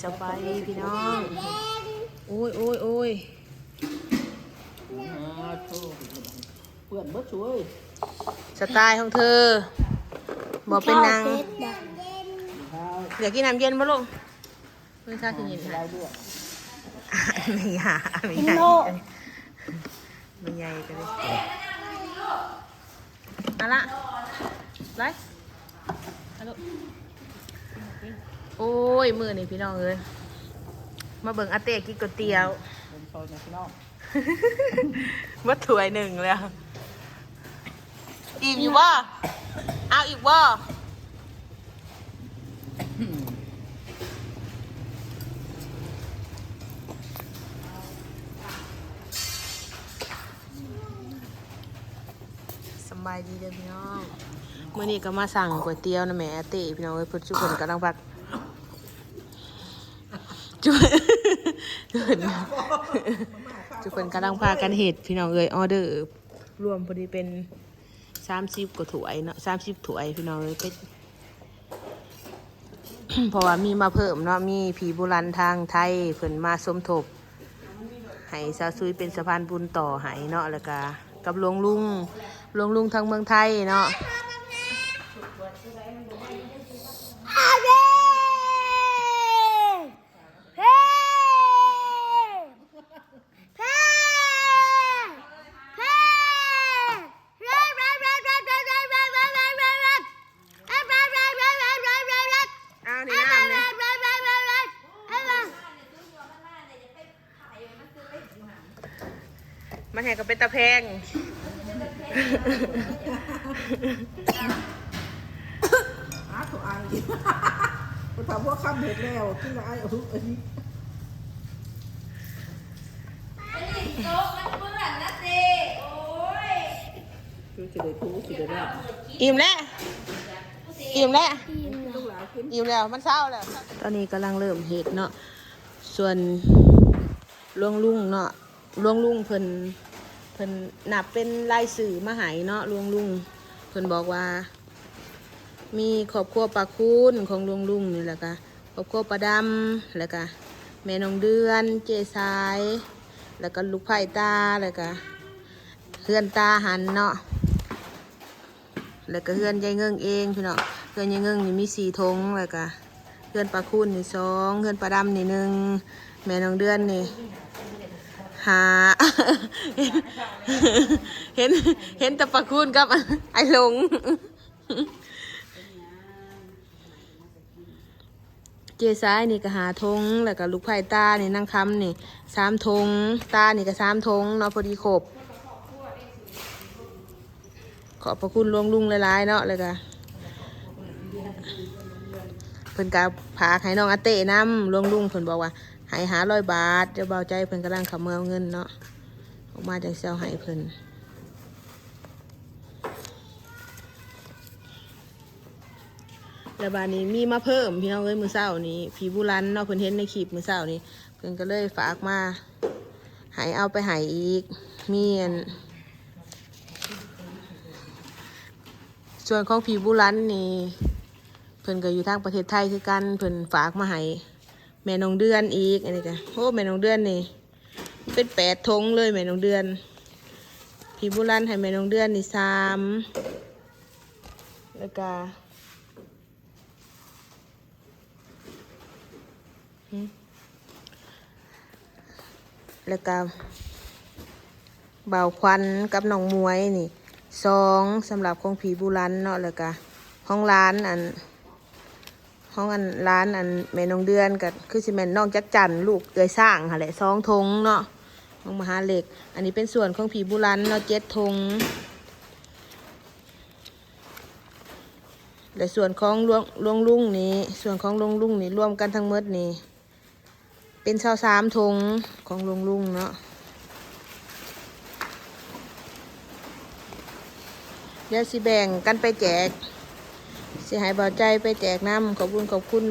สบายดีพี่น้องโอ้ยโอ้ยโอ้ยอ่าโธ่เพื่อนเบิดช่วยสไตล์ของเธอบอกเป็นนางข้าวอยากกินน้ำเย็นปะลูกไม่ทราบสิเย็นได้ค่ะด้วยไม่ยาไม่ใหญ่ไม่ใหญ่กันเลยเอาละไรฮัลโหล โอ้ย มือนี่พี่น้องเอ้ยมาเบิ่งอาเต้กินก๋วยเตี๋ยวเป็นซอยนะพี่น้องวัดถวยหนึ่งเลยอะอิ่มอยู่บ่เอาอีกบ่สำบายดีเด้อพี่น้องเมื่อนี้ก็มาสั่งก๋วยเตี๋ยวนะแม่อาเต้พี่น้องเอ้ยเพิ่นทุกคนกำลังพัก จุ๊บจุ๊บทุกคนกำลังพากันเห็ดพี่น้องเอ้ยออเดอร์ รวมพอดีเป็นสามสิบกว่าถ้วยเนาะสามสิบถ้วยพี่น้องเอ้ยเป็นเพราะว่ามีมาเพิ่มเนาะมีผีโบราณทางไทยเพิ่นมาสมทบให้ซาซุยเป็นสะพานบุญต่อให้เนาะแล้วก็กับหลวงลุงหลวงลุงทางเมืองไทยเนาะ อ้าวนี่น้ำเนี่ย มันแห่ก็เป็นตะแพงอ้าถูกอายกูถามว่าข้ามเห็ดแล้วที่ละอายเอาทุกอันนี้คือสิได้ทูสิได้ได้อิ่มแล้ว อิ่มแล้ว ลูกหลานกินอิ่มแล้ว มันเศร้าแล้ว ตอนนี้กำลังเริ่มเห็ดเนาะ ส่วนลวงลุงเนาะ ลวงลุงเพิ่นเพิ่นนับเป็นรายสื่อมาหายเนาะลวงลุงเพิ่นบอกว่า มีครอบครัวปลาคูนของลวงลุงนี่แหละก็ครอบครัวปลาดำแล้วก็แม่นองเดือนเจสาย แล้วก็ลูกไผ่ตาแล้วก็เพื่อนตาหันเนาะแล้วก็เฮือนยายเงิงเองพี่น้องเฮือนยายเงิงนี่มีสี่ธงแล้วก็เฮือนปลาคูนนี่สองเฮือนปลาดำนี่หนึ่งแม่นองเดือนนี่ หา เห็นเห็นแต่ปลาคูนกับไอ้หลง เจซ้ายนี่ก็หาธงแล้วก็ลูกไผ่ตานี่นั่งคำนี่สามธงตานี่ก็สามธงเนาะพอดีครบขอบพระคุณลวงลุงหลายๆเนาะเลยกะเพิ่นกะพาให้น้องอาเต้นำลวงลุงเพิ่นบอกว่า ให้หาร้อยบาทเดี๋ยวเบาใจเพิ่นกำลังขำเมือาเงินเนาะออกมาจากเซลให้เพิ่นแล้วบานนี้มีมาเพิ่มพี่น้องเอ้ยมือเศร้านี้ผีบุรันเนาะเพิ่นเห็นในคลิปมือเศร้านี้เพิ่นก็เลยฝากมาให้เอาไปให้อีกมีอันส่วนของผีบุรันนี่เพิ่นก็อยู่ทางประเทศไทยคือกันเพิ่นฝากมาให้ แม่นองเดือนอีกอันนี้ก็โอ้แม่นองเดือนนี่ เป็นแปดธงเลยแม่นองเดือนผีบุรันให้แม่นองเดือนนี่สามแล้วก็แล้วก็เบาควันกับน้องมวยนี่สองสำหรับของผีบุรันเนาะแล้วก็ห้องร้านอัน ห้องอันร้านอันแม่นองเดือนกับคือสิแม่นน้องจักจันลูกเอยสร้างค่ะแหละสองธงเนาะห้องมหาเหล็ก อันนี้เป็นส่วนของผีบุรันเนาะเจ็ดธงและส่วนของลวงลวงลุงนี่ส่วนของลวงลุงนี่รวมกันทั้งหมดนี่เป็นชาวสามธงของลวงลุงเนาะเดี๋ยวสิแบ่งกันไปแจก สิใหายเบาใจไปแจกน้ำขอบคุณขอบคุณ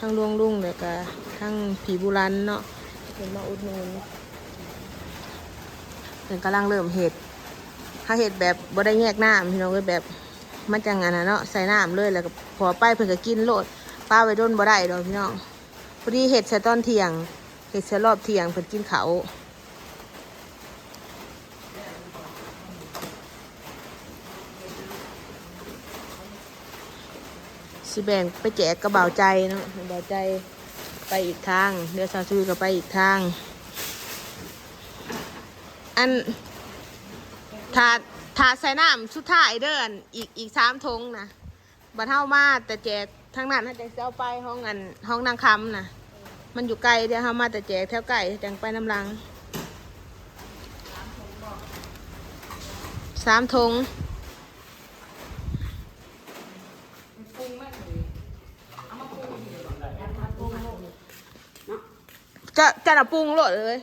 ทั้งลุงลุงเลยก็ทั้งผีบุรันเนาะเป็นมาอุดหนุนเป็นกำลังเริ่มเห็ดถ้าเห็ดแบบบ่ได้แยกน้ำพี่น้องก็แบบมันจังอันนะเนาะใส่น้ำเลยแล้วก็พอไปเพิ่นก็กินโลดป้าไว้ด้นบ่ได้ดอกพี่น้องพอดีเห็ดใส่ตอนเที่ยงเห็ดใส่รอบเที่ยงเพิ่นกินเขา สิแบ่งไปแจกกระเบาใจเนาะเบาใจไปอีกทาง เดี๋ยวสาวซุยก็ไปอีกทาง อันถาดถาดใส่น้ำสุดท้ายเด้ออันอีกอีกสามทงนะบัดเท่ามาแต่แจกทั้งนั้นถ้าจะเอาไปห้องอันห้องนางคำนะมันอยู่ไกลเดี๋ยวเฮามาแต่แจกแถวไก่จังไปน้ำลังสามทง จะจะน่ะปรุงโหลดเลย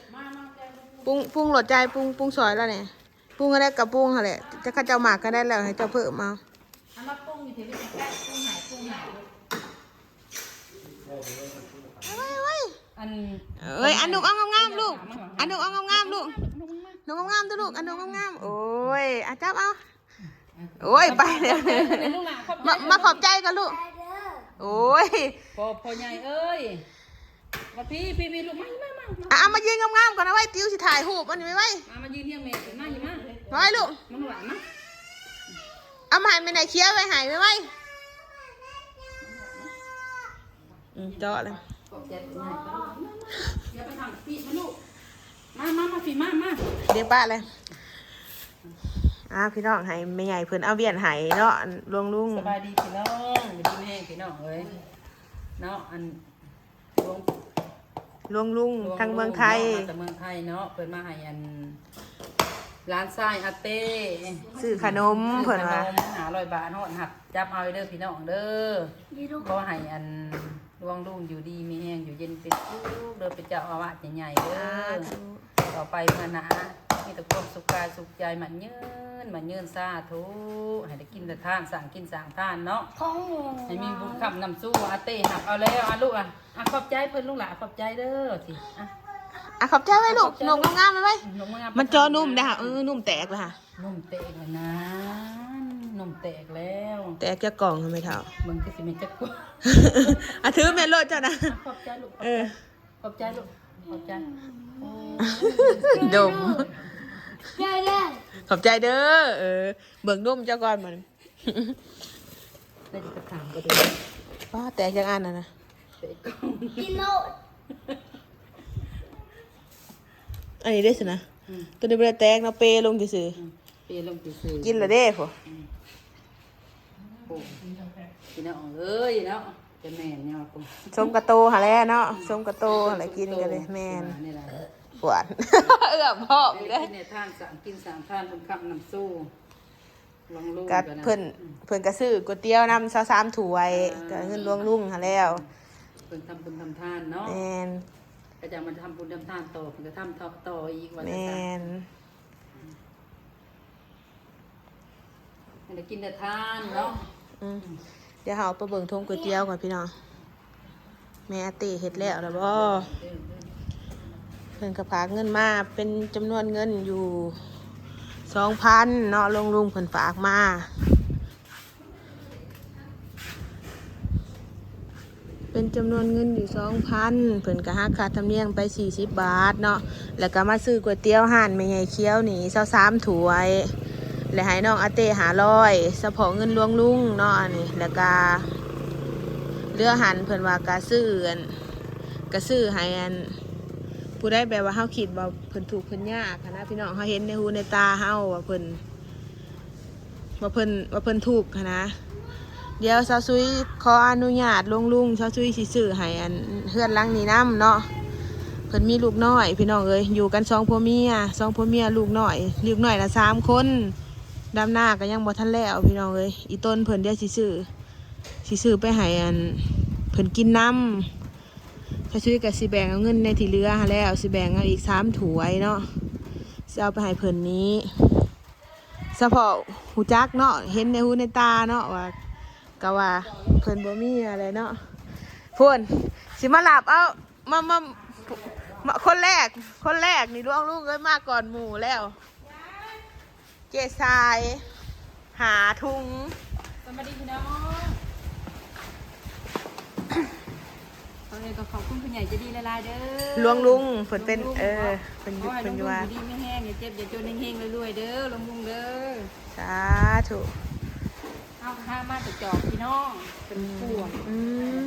ปรุงปรุงโหลดใจปรุงปรุงซอยแล้วเนี่ยปรุงก็ได้กับปรุงค่ะแหละจะข้าเจ้าหมากก็ได้แล้วให้เจ้าเพิ่มเอาเอามาปรุงอยู่ที่นี่แก้ปรุงไหนปรุงไหนอันเอ้ยอันนุกเอางามๆลูกอันนุกเอางามๆลูกนุกงามๆตัวลูกอันนุกงามๆโอ้ยอาจับเอา โอ้ยไปเลยเป็นลูกหลานขอบใจมามาขอบใจกันลูก โอ้ยพอพอใหญ่เอ้ยมาพี่พี่พี่ลูกมามามามาอะเอามายืนงามๆก่อนนะไว้ติ้วสิถ่ายรูปอันนี้ไว้ไว้มามายืนเที่ยงเมย์มาอยู่มาไว้ลูกมันหวานนะเอามาให้ไปไหนเคี้ยวไว้ใหายไว้ไว้อืมเจาะเลยขอบใจเป็นไงอย่าไปทำพี่มาลูก มามามาพี่มามาเดี๋ยวป้าเลย อ่าพี่น้องให้ไม่ใหญ่เพิ่นเอาเวียนใหายเนาะอันลวงลุงสบายดีพี่น้องอยู่ดีแม่พี่น้องเอ้ยเนาะอันรวมลวงลุงทางเมืองไทยมาจากเมืองไทยเนาะเพิ่นมาให้อันร้านทรายอาเต้ซื้อขนมเพิ่นว่าหาร้อยบาทโหดหักจับเอาไว้เด้อพี่น้องเด้อเพราะให้อันดวงลุงอยู่ดีมีแหงอยู่เย็นเป็นสุขเด้อเป็นเจ้าอาวาสใหญ่ๆเด้อต่อไปเมื่อหนามีแต่ความสุขกายสุขใจมันยื นมันยืนสาธุให้ได้กินแต่ทานสั่งกินสั่งทานเนาะของหมูให้มีบุญคำนำสู้อาเต้หักเอาแล้วอะลูกอะอะขอบใจเพิ่นลูกหล่ะขอบใจเด้อสิอะอะขอบใจไว้ลูกหนุ่มงามๆไว้ไว้นมงามันจอนุ่มนะคะเออนุ่มแตกเลยค่ะนมแตกแล้วนะนมแตกแล้ว แตกจะกล่องทำไมเท่ามึงก็สิแม่นจักกว่าอะถือเมนโลดเจ้านะขอบใจลูกเออขอบใจลูกขอบใจโอ้ดม ได้ได้ขอบใจเด้อเออ เบิ่งนุ่มเจ้าก่อนมันได้จะถามก็ได้ป้าแตกยังอันน่ะนะเตะกล้องกินโนดอันนี้ได้สินะตัวนี้เบลแตกเนาะเปลงซื่อเปลงไปซื้อๆกินและเด้พอโอ้พี่น้องเอ้ยเนาะจะแม่นเนี่ยคุณสมกระโตหาแล้วเนาะสมกระโตหาแล้วกินกันเลยแม่น นี่แหละปวดเอื้อมพ่อมไปอีกได้เลยกินในทานสั่งกินสั่งทานเป็นคำนำสู้ลองลูกกัดเพิ่นเพิ่นกระซื้อก๋วยเตี๋ยวนำซาสามถ้วยก็เงินลวงลุงหาแล้วเพิ่นทำบุญทำทานเนาะแม่นก็จะมาทำบุญทำทานต่อเพิ่นก็ทำต่อต่ออีกวันแมจะสั่นงให้ได้กินแต่ทานเนาะอืมเดี๋ยวเราไปเบิ่งทงก๋วยเตี๋ยวก่อนพี่น้องแม่อาติเฮ็ดแล้วแล้วบ่เพิ่นก็ฝากเงินมาเป็นจำนวนเงินอยู่สองพันเนาะลงลุงเพิ่นฝากมาเป็นจำนวนเงินอยู่สองพันเพิ่นก็หักค่าธรรมเนียมไปสี่สิบบาทเนาะแล้วก็มาซื้อก๋วยเตี๋ยวห่านแม่ใหญ่เคี้ยวนี่เซาสามถ้วย และให้น้องอาเต้หาร้อยสะพอเงินหลวงลุงเนาะอันนี้แล้วก็เรือหันเพิ่นว่ากะซื้ออันกะซื้อให้อัน ผู้ได้แบบว่าเฮาคิดว่าเพิ่นถูกเพิ่นยากนะพี่น้องเฮาเห็นในหูในตาเฮาว่าเพิ่นว่าเพิ่นว่าเพิ่นถูกนะ เดี๋ยวซาซุยขออนุญาตลุงลุงซาซุยสิซื้อให้อันเฮือนหลังนี้นํเนาะเพิ่นมีลูกน้อย พี่น้องเอ้ยอยู่กันสองผัวเมียสองผัวเมียลูกน้อยลูกน้อยละสามคนดำหน้าก็ยังบ่ทันแล้วพี่น้องเอ้ยอีต้นเพิ่นเดี๋ยวสิซื้อสิซื้อไปให้อันเพิ่นกินน้ำ ซาซุยก็สิแบ่งเอาเงินในที่เหลือแล้วสิแบ่งเอาอีกสามถวยเนาะสิเอาไปให้เพิ่นนี้เฉพาะหูจักเนาะเห็นในหูในตาเนาะว่าก็ว่าเพิ่นบ่มีอะไรเนาะพุ่นสิมาหลับเอามามามาคนแรก คนแรกนี่ล่วงลูกเอ้ยมาก่อนหมู่แล้ว เจสาย หาทุงสวัสดีพี่น้อง ปเขาเลยก็ขอบคุณผู้ใหญ่ใจะดีละลายๆเด้อหลวงลุงเพิ่นเป็นเออเพิ่นขอให้หลเพิ่วนงอลุยู่งว่าอยู่ดีไม่แห้งอย่าเจ็บอย่าจนเฮงๆรวยๆเด้อหลวงลุงเด้อสาธุเอาห้ามาแต่จอบพี่น้องเป็นป่วงอืม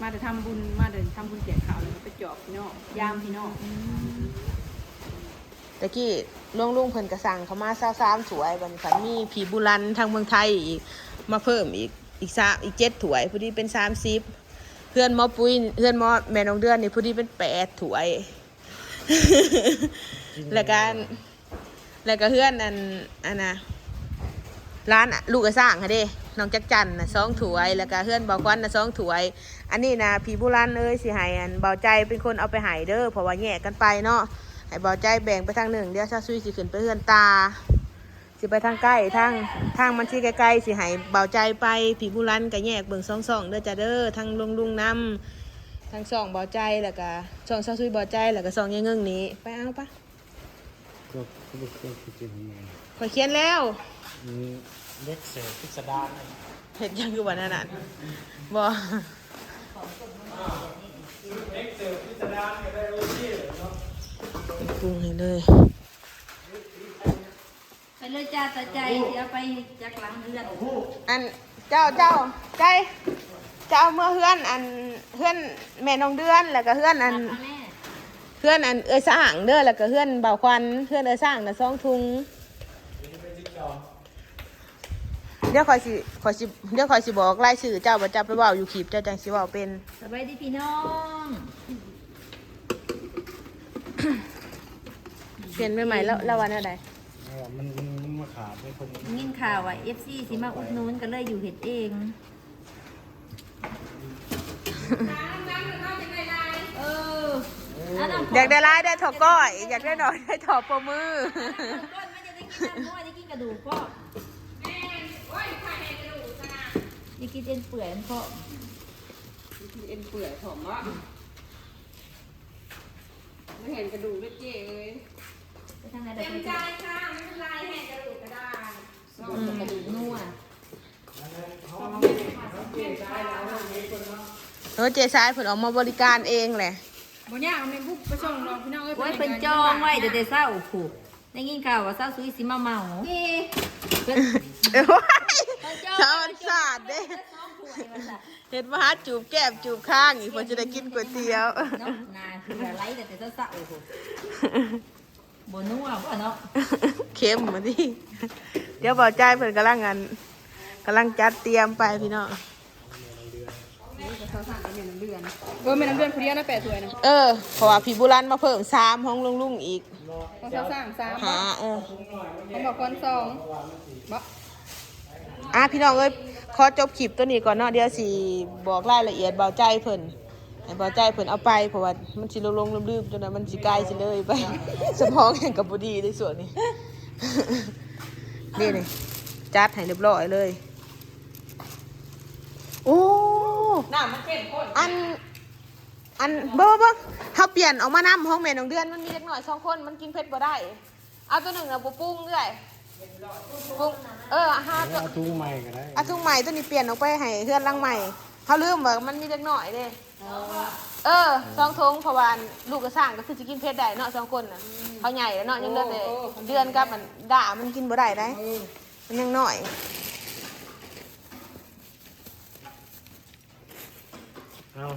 มาแต่ทำบุญมาแต่ทำบุญแจกข่าวแล้วก็ไปจอบพี่น้องยามพี่น้องตะกี้หลวงลุงเพิ่นก็สั่งเขามา23ถ้วยบัดนี้ฝันมีผีบุรันทางเมืองไทยอีกมาเพิ่มอีกอีกสามอีก7ถ้วยพอดีเป็น30เพื่อนหมอปุ้ยเพื่อนหมอแม่น้องเดือนนี่พอดีเป็น8ถ้วย แล้วก็แล้วก็เพื่อนอันอันน่ะร้านอะลูกกระสร้างค่ะเด้น้องจักจันน่ะสองถ้วย แล้วก็เพื่อนเบาควันน่ะสองถ้วย อันนี้นะพี่บุรันเอ้ยสิให้อันเบาใจเป็นคนเอาไปใหายเด้อเพราะว่าแยกกันไปเนาะให้เบาใจแบ่งไปทางหนึ่งเดี๋ยวซาซุยสิขึ้นไปเฮือนตา สิไปทางใกล้ทางทางมันที่ใกล้ๆสิให้เบาใจไปพี่บุรันก็แยกเบิ่งสองสองเด้อจ้าเด้อทางลุงลุงนำทางสองเบาใจแล้วก็สองซาซุยเบาใจแล้วก็สองยายเงิงนี้ไปเอาปะก็ก็ไม่เคยคิดถึงมันขอยเขียนแล้วมีเล็กเศษพิสดารเห็ดยังคือวันนั้นน่ะบ่ปรุงให้เลย เลยจ้าตาใจเดี๋ยวไปจากหลังเรือนอันเจ้าเจ้าใจเจ้าเมื่อเฮือนอันเฮือนแม่น้องเดือนแล้วก็เฮือนอันแม่เฮือนอันเอ้ยสร้างเด้อแล้วก็เฮือนเบาควันเฮือนเอ้ยสร้างน่ะสองทุงเดี๋ยวคอยสิคอยสิเดี๋ยวคอยสิบอกรายชื่อเจ้าบ่เจ้าไปเว้าอยู่คลิปเจ้าจังสิเว้าเป็นสบายดีพี่น้องเปลี่ยนไปใหม่แล้วแล้ววันอะไรแล้วมันมันมา ขาดไม่คนยินข่าวว่า FC สิมาอุดหนุนก็เลยอยู่เห็ดเอง เอออันนั้นอยากได้ร้ายได้ถอก้อย อยากได้หน่อยได้ถอปรบมือ ก้อนไม่จะได้กินน้ำม้วยได้กินกระดูกพ่อแม่โอ้ยใครให้กระดูกซะนะได้กินเอ็นเปื่อยอันพ่อเอ็นเปื่อยหอมวะไม่เห็นกระดูกเลยเจ๊เอ้ยไป ทางไหนเต็มใจค่ะ ไม่เป็นไรแห่กระดูกก็ได้กระดูกนัวเออเจซ้ายเพิ่นออกมาบริการเองแหละ บ่ยากเอาแม่บุกไปส่งน้องพี่น้องเอ้ยโอ้ยเป็นจองไว้เดี๋ยวเดี๋ยวเศร้าผูกได้ยินข่าวว่าเศร้าซุยสิมาเมาเพิ่นเอ้ยชาวมันสาดเด้เห็นว่าหาจูบแก้มจูบข้างอีกเพิ่นจะได้กินก๋วยเตี๋ยว เนาะนาคืออะไรแต่แต่เศร้าๆผูก บนนัวบ่เนาะเค็มมาดิเดี๋ยวบอกใจายเพิ่นกำลังงานกำลังจัดเตรียมไปพี่น้องเขาสั่งกันแม่น้ำเดือนเออแม่น้ำเดือนคนเดียวนะแปดถ้วยนะเออเพราะว่าพี่บุรันมาเพิ่มสามห้องลุงลุงอีกเขาเขาสั่งสามหาเออเขาบอกคนสองบ่อะพี่น้องเอ้ยขอจบคลิปตัวนี้ก่อนเนาะเดี๋ยวสิบอกรายละเอียดเบาใจเพิ่น ให้เบาใจเพิ่นเอาไปเพราะว่ามันสิลงๆลืมๆจนว่ามันสิกลายสิเลยไป สมองแห่งกับบ่ดีในส่วนนี้ นี่นี่จัดให้เรียบร้อยเลย โอ้ น้ำมันเข้มข้นอัน อันเบิ่งเบิ่งเขาเปลี่ยนออกมานำห้องแม่น้องเดือนมันมีเล็กหน่อยสองคนมันกินเผ็ดบ่ได้ เอาตัวหนึ่งนะบ่ปรุงเรื่อยปรุงเออห้าตัว เอาทุ่งใหม่ก็ได้เอาทุ่งใหม่ตัวนี้เปลี่ยนออกไปให้เพื่อนรังใหม่เขาลืมว่ามันมีเล็กหน่อยเด้ เออสองทงเพราะว่าลูกกระสร้างก็คือจะกินเผ็ดได้เนาะสองคนน่ะเขาใหญ่แล้วเนาะยังเลือดเลยเดือนกับมันด่ามันกินบ่ได้ได้มันยังหน่อยเอา